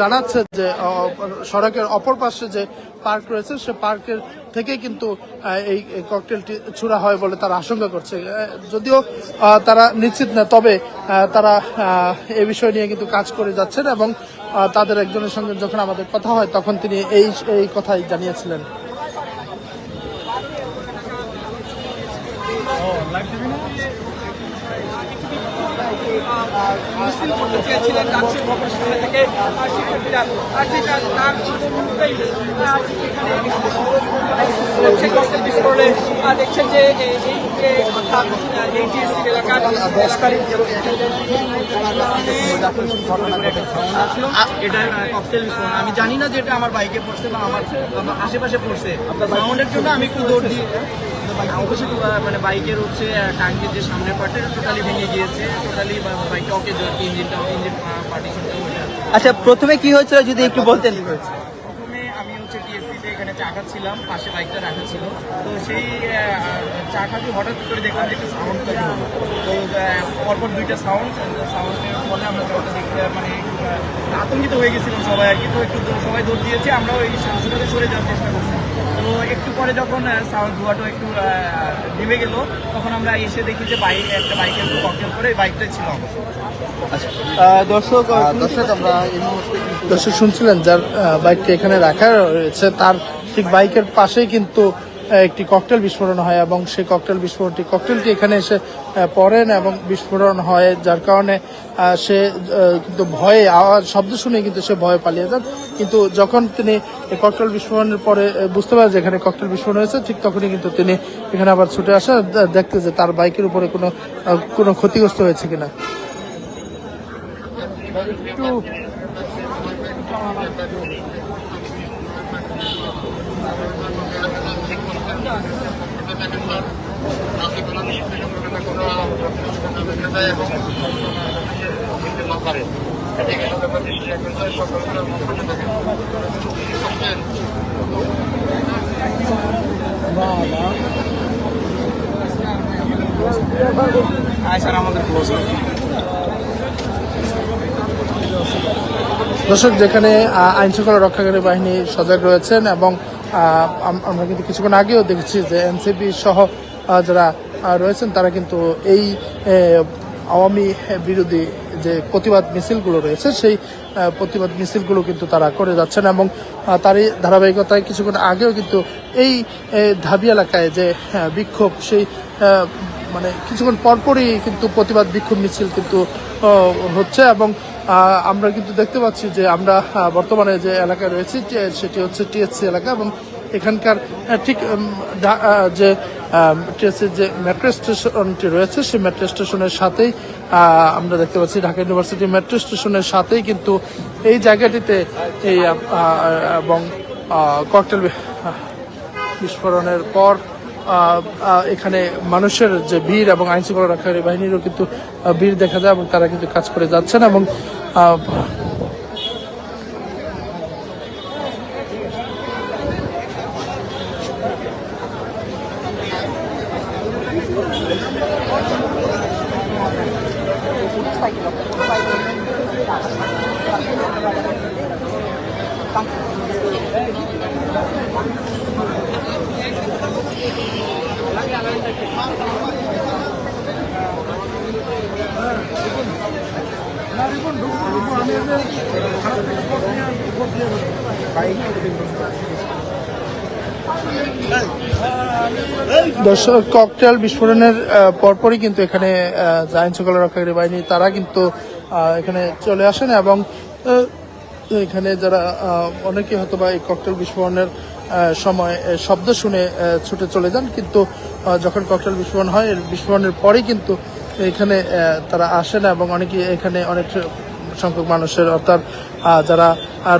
জানাচ্ছে যে সড়কের অপর পাশে যে পার্ক রয়েছে, সে পার্কের থেকে কিন্তু এই ককটেলটি ছুড়া হয় বলে তারা আশঙ্কা করছে। যদিও তারা নিশ্চিত না, তবে তারা এ বিষয় নিয়ে কিন্তু কাজ করে যাচ্ছেন এবং তাদের একজনের সঙ্গে যখন আমাদের কথা হয়, তখন তিনি এই এই কথাই জানিয়েছিলেন। মিছিল করতে চেয়েছিলেন ডাকসুর ভবন থেকে আর শিক্ষার্থীরা আর যেটা তার মুহূর্তেই হচ্ছে ককটেল বিস্ফোরণে দেখছেন যে এই এই যে কথা এই টিএসসি এলাকার এটা ককটেল বিস্ফোরণ। আমি জানি না যে এটা আমার বাইকে পড়ছে বা আমার আশেপাশে পড়ছে। সাউন্ডের জন্য আমি একটু দৌড় দিই। অবশ্যই মানে বাইকের হচ্ছে টাঙ্কির যে সামনের পার্টে টোটালি ভেঙে গিয়েছে। টোটালি বাইকটা ওকে ইঞ্জিনটা ইঞ্জিন পার্টিশনটা আচ্ছা প্রথমে কি হয়েছিল যদি একটু বলতেন? প্রথমে আমি হচ্ছে টিএসসিতে এখানে চাকা ছিলাম পাশে বাইকটা রাখা ছিল। তো সেই চাকাটি হঠাৎ করে দেখলাম যে একটা সাউন্ড তৈরি হলো তো পরপর দুইটা সাউন্ড সাউন্ডের ফলে আমরা দেখতে মানে আতঙ্কিত হয়ে গেছিলাম সবাই আর কি। তো একটু সবাই দৌড় দিয়েছে আমরা ওই সাথে সরে যাওয়ার চেষ্টা করছি। তো একটু পরে যখন সাউন্ড ধোয়াটো একটু ডিমে নেমে গেল তখন আমরা এসে দেখি যে বাইক একটা বাইকে একটু ককটেল করে এই বাইকটাই ছিল দর্শক দর্শক আমরা দর্শক শুনছিলেন যার বাইকটা বাইকটি এখানে রাখা রয়েছে তার ঠিক বাইকের পাশেই কিন্তু একটি ককটেল বিস্ফোরণ হয় এবং সেই ককটেল বিস্ফোরণটি ককটেলটি এখানে এসে পড়েন এবং বিস্ফোরণ হয়, যার কারণে সে কিন্তু ভয়ে আওয়াজ, শব্দ শুনে কিন্তু সে ভয়ে পালিয়ে যান। কিন্তু যখন তিনি ককটেল বিস্ফোরণের পরে বুঝতে পারেন যে এখানে ককটেল বিস্ফোরণ হয়েছে, ঠিক তখনই কিন্তু তিনি এখানে আবার ছুটে আসা দেখতে যে তার বাইকের উপরে কোনো কোনো ক্ষতিগ্রস্ত হয়েছে কিনা। স্যার দর্শক যেখানে আইন শৃঙ্খলা রক্ষাকারী বাহিনী সজাগ রয়েছেন এবং আমরা কিন্তু কিছুক্ষণ আগেও দেখেছি যে এনসিপি সহ যারা রয়েছেন, তারা কিন্তু এই আওয়ামী বিরোধী যে প্রতিবাদ মিছিলগুলো রয়েছে, সেই প্রতিবাদ মিছিলগুলো কিন্তু তারা করে যাচ্ছেন এবং তারই ধারাবাহিকতায় কিছুক্ষণ আগেও কিন্তু এই ধাবি এলাকায় যে বিক্ষোভ, সেই মানে কিছুক্ষণ পরপরই কিন্তু প্রতিবাদ বিক্ষোভ মিছিল কিন্তু হচ্ছে এবং আমরা কিন্তু দেখতে পাচ্ছি যে আমরা বর্তমানে যে এলাকায় রয়েছি সেটি হচ্ছে টিএসসি এলাকা এবং এখানকার ঠিক যে টিএসসি যে মেট্রো স্টেশনটি রয়েছে, সেই মেট্রো স্টেশনের সাথেই আমরা দেখতে পাচ্ছি ঢাকা ইউনিভার্সিটি মেট্রো স্টেশনের সাথেই কিন্তু এই জায়গাটিতে এই এবং ককটেল বিস্ফোরণের পর এখানে মানুষের যে ভিড় এবং আইনশৃঙ্খলা রক্ষাকারী বাহিনীরও কিন্তু ভিড় দেখা যায় এবং তারা কিন্তু কাজ করে যাচ্ছেন এবং দর্শক ককটেল বিস্ফোরণের পরপরই কিন্তু এখানে আইন শৃঙ্খলা রক্ষাকারী বাহিনী, তারা কিন্তু এখানে চলে আসেন এবং এখানে যারা অনেকে হয়তো বা এই ককটেল বিস্ফোরণের সময় শব্দ শুনে ছুটে চলে যান, কিন্তু যখন ককটেল বিস্ফোরণ হয় বিস্ফোরণের পরেই কিন্তু এখানে তারা আসেন এবং অনেকে এখানে অনেক সংখ্যক মানুষের অর্থাৎ যারা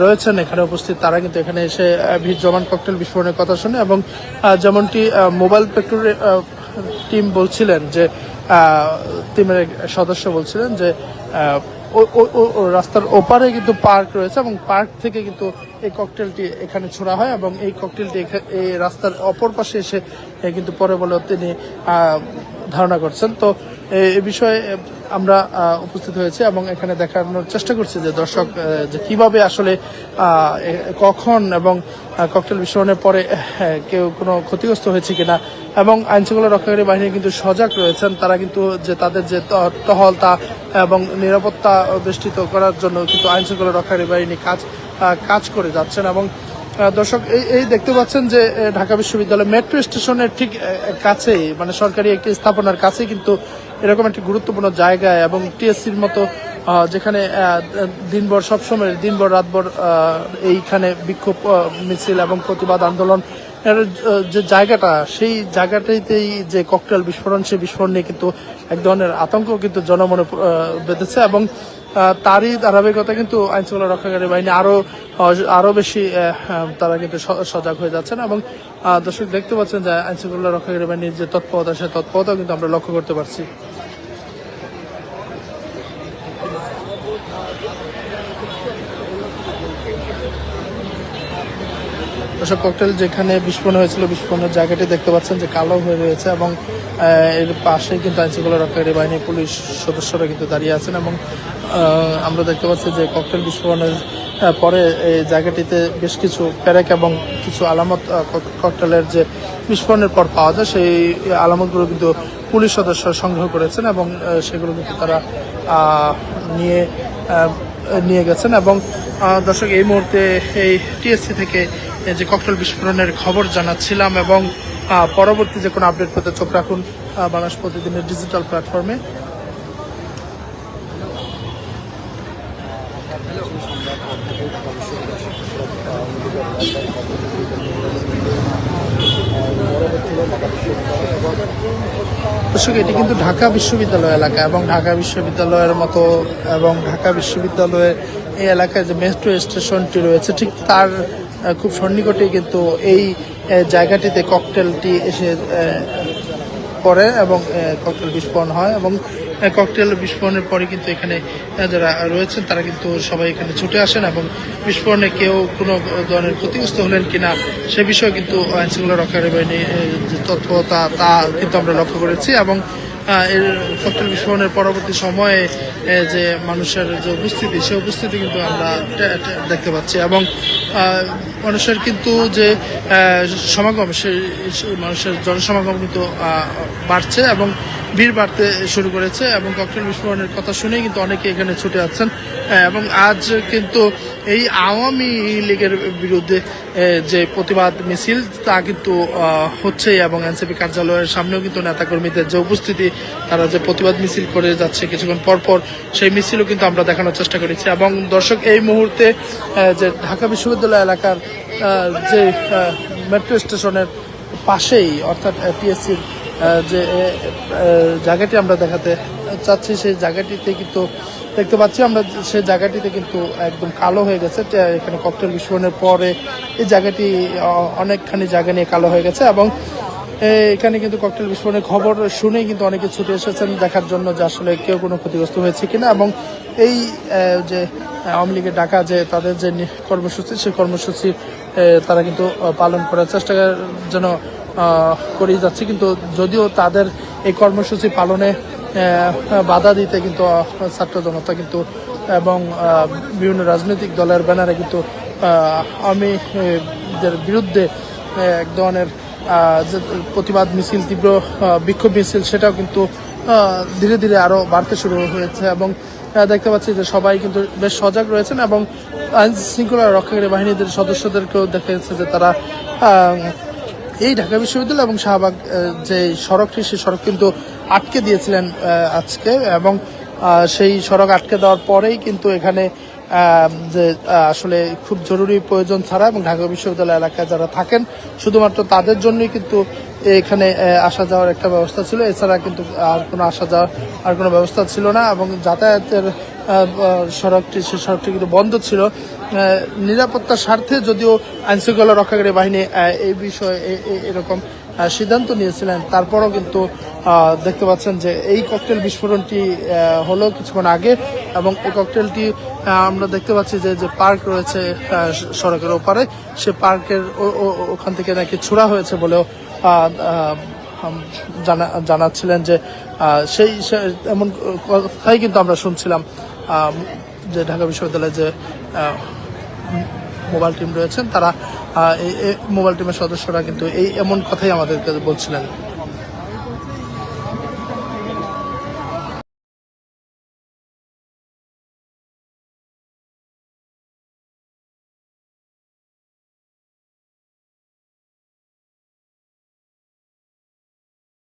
রয়েছেন এখানে উপস্থিত, তারা কিন্তু এখানে এসে ভিড় জমান ককটেল বিস্ফোরণের কথা শুনে এবং যেমনটি মোবাইল পেট্রোল টিম বলছিলেন যে টিমের সদস্য বলছিলেন যে রাস্তার ওপারে কিন্তু পার্ক রয়েছে এবং পার্ক থেকে কিন্তু এই ককটেলটি এখানে ছোড়া হয় এবং এই ককটেলটি এই রাস্তার অপর পাশে এসে কিন্তু পরে বলে তিনি ধারণা করছেন। তো এ- বিষয়ে আমরা উপস্থিত হয়েছি এবং এখানে দেখানোর চেষ্টা করছি যে দর্শক যে কীভাবে আসলে কখন এবং ককটেল বিস্ফোরণের পরে আহ, কেউ কোনো ক্ষতিগ্রস্ত হয়েছে কিনা এবং আইনশৃঙ্খলা রক্ষাকারী বাহিনী কিন্তু সজাগ রয়েছেন। তারা কিন্তু যে তাদের যে টহল তা এবং নিরাপত্তা বেষ্টিত করার জন্য কিন্তু আইনশৃঙ্খলা রক্ষাকারী বাহিনী কাজ কাজ করে যাচ্ছেন এবং দর্শক, এই দেখতে পাচ্ছেন যে ঢাকা বিশ্ববিদ্যালয় মেট্রো স্টেশনের ঠিক কাছেই মানে সরকারি একটি স্থাপনার কাছেই কিন্তু এরকম একটি গুরুত্বপূর্ণ জায়গায় এবং টিএসসির মতো যেখানে দিনভর সবসময়, দিনভর রাতভর এইখানে বিক্ষোভ মিছিল এবং প্রতিবাদ আন্দোলন, এর যে জায়গাটা, সেই জায়গাটাতেই যে ককটেল বিস্ফোরণ, সেই বিস্ফোরণ নিয়ে কিন্তু এক ধরনের আতঙ্ক কিন্তু জনমনে বেঁধেছে এবং তারই ধারাবাহিকতা কিন্তু আইনশৃঙ্খলা রক্ষাকারী বাহিনী আরও আরও আরও বেশি আহ, তারা কিন্তু সজাগ হয়ে যাচ্ছেন এবং দর্শক দেখতে পাচ্ছেন যে আইনশৃঙ্খলা রক্ষাকারী বাহিনীর যে তৎপরতা সে তৎপরতা কিন্তু আমরা লক্ষ্য করতে পারছি। দর্শক ককটেল যেখানে বিস্ফোরণ হয়েছিল, বিস্ফোরণের জায়গাটি দেখতে পাচ্ছেন যে কালো হয়ে রয়েছে এবং এর পাশে কিন্তু আইনশৃঙ্খলা রক্ষাকারী বাহিনী পুলিশ সদস্যরা কিন্তু দাঁড়িয়ে আছেন এবং আমরা দেখতে পাচ্ছি যে ককটেল বিস্ফোরণের পরে এই জায়গাটিতে বেশ কিছু প্যারেক এবং কিছু আলামত ককটেলের যে বিস্ফোরণের পর পাওয়া যায়, সেই আলামতগুলো কিন্তু পুলিশ সদস্য সংগ্রহ করেছেন এবং সেগুলো কিন্তু তারা নিয়ে নিয়ে গেছেন এবং দর্শক, এই মুহূর্তে এই টিএসসি থেকে যে ককটেল বিস্ফোরণের খবর জানাচ্ছিলাম এবং পরবর্তী যে কোনো আপডেট পেতে চোখ রাখুন বাংলাদেশ প্রতিদিনের ডিজিটাল প্ল্যাটফর্মে। দর্শক এটি কিন্তু ঢাকা বিশ্ববিদ্যালয় এলাকা এবং ঢাকা বিশ্ববিদ্যালয়ের মতো এবং ঢাকা বিশ্ববিদ্যালয়ের এই এলাকায় যে মেট্রো স্টেশনটি রয়েছে, ঠিক তার খুব সন্নিকটেই কিন্তু এই জায়গাটিতে ককটেলটি এসে পড়ে এবং ককটেল বিস্ফোরণ হয় এবং ককটেল বিস্ফোরণের পরে কিন্তু এখানে যারা রয়েছেন তারা কিন্তু সবাই এখানে ছুটে আসেন এবং বিস্ফোরণে কেউ কোনো ধরনের ক্ষতিগ্রস্ত হলেন কিনা সে বিষয়ে কিন্তু আইনশৃঙ্খলা রক্ষাকারী বাহিনী যে তৎপরতা তা কিন্তু আমরা লক্ষ্য করেছি এবং এর ককটেল বিস্ফোরণের পরবর্তী সময়ে যে মানুষের যে উপস্থিতি, সে উপস্থিতি কিন্তু আমরা দেখতে পাচ্ছি এবং মানুষের কিন্তু যে সমাগম সেই মানুষের জনসমাগম কিন্তু বাড়ছে এবং ভিড় বাড়তে শুরু করেছে এবং ককটেল বিস্ফোরণের কথা শুনেই কিন্তু অনেকে এখানে ছুটে আছেন এবং আজ কিন্তু এই আওয়ামী লীগের বিরুদ্ধে যে প্রতিবাদ মিছিল, তা কিন্তু হচ্ছে এবং এনসিপি কার্যালয়ের সামনেও কিন্তু নেতাকর্মীদের যে উপস্থিতি, তারা যে প্রতিবাদ মিছিল করে যাচ্ছে কিছুক্ষণ পর পর, সেই মিছিলও কিন্তু আমরা দেখানোর চেষ্টা করেছি। এবং দর্শক, এই মুহূর্তে যে ঢাকা বিশ্ববিদ্যালয় এলাকার যে মেট্রো স্টেশনের পাশেই, অর্থাৎ টিএসসির যে জায়গাটি আমরা দেখাতে চাচ্ছি, সেই জায়গাটিতে কিন্তু দেখতে পাচ্ছি আমরা সেই জায়গাটিতে কিন্তু একদম কালো হয়ে গেছে। এখানে ককটেল বিস্ফোরণের পরে এই জায়গাটি অনেকখানি জায়গা নিয়ে কালো হয়ে গেছে এবং এখানে কিন্তু ককটেল বিস্ফোরণের খবর শুনেই কিন্তু অনেকে ছুটে এসেছেন দেখার জন্য যে আসলে কেউ কোনো ক্ষতিগ্রস্ত হয়েছে কিনা এবং এই যে আওয়ামী লীগের ডাকা যে তাদের যে কর্মসূচি, সেই কর্মসূচি তারা কিন্তু পালন করার চেষ্টা যেন করেই যাচ্ছে। কিন্তু যদিও তাদের এই কর্মসূচি পালনে বাধা দিতে কিন্তু ছাত্র জনতা কিন্তু, এবং বিভিন্ন রাজনৈতিক দলের ব্যানারে কিন্তু আওয়ামী বিরুদ্ধে এক ধরনের প্রতিবাদ মিছিল, তীব্র বিক্ষোভ মিছিল, সেটাও কিন্তু ধীরে ধীরে আরও বাড়তে শুরু হয়েছে এবং দেখতে পাচ্ছি যে সবাই কিন্তু বেশ সজাগ রয়েছেন এবং আইন শৃঙ্খলা রক্ষাকারী বাহিনীদের সদস্যদেরকেও দেখা যাচ্ছে যে তারা এই ঢাকা বিশ্ববিদ্যালয় এবং শাহবাগ যে সড়কটি সেই সড়ক কিন্তু আটকে দিয়েছিলেন আজকে এবং সেই সড়ক আটকে দেওয়ার পরেই কিন্তু এখানে যে আসলে খুব জরুরি প্রয়োজন ছাড়া এবং ঢাকা বিশ্ববিদ্যালয় এলাকায় যারা থাকেন, শুধুমাত্র তাদের জন্যই কিন্তু এখানে আসা যাওয়ার একটা ব্যবস্থা ছিল। এছাড়া কিন্তু আর কোনো আসা যাওয়ার আর কোনো ব্যবস্থা ছিল না এবং যাতায়াতের সড়কটি, সে সড়কটি কিন্তু বন্ধ ছিল। নিরাপত্তার স্বার্থে যদিও আইনশৃঙ্খলা রক্ষাকারী বাহিনী এই বিষয়ে এরকম সিদ্ধান্ত নিয়েছিলেন। তারপরও কিন্তু দেখতে পাচ্ছেন যে এই ককটেল বিস্ফোরণটি হলো কিছুক্ষণ আগে এবং এই ককটেলটি আমরা দেখতে পাচ্ছি যে যে পার্ক রয়েছে সড়কের ওপারে, সে পার্কের ওখান থেকে নাকি ছোড়া হয়েছে বলেও জানা, জানাচ্ছিলেন যে সেই এমন কথাই কিন্তু আমরা শুনছিলাম যে ঢাকা বিশ্ববিদ্যালয়ে যে মোবাইল টিম রয়েছেন তারা মোবাইল টিমের সদস্যরা কিন্তু এই এমন কথাই আমাদেরকে বলছিলেন।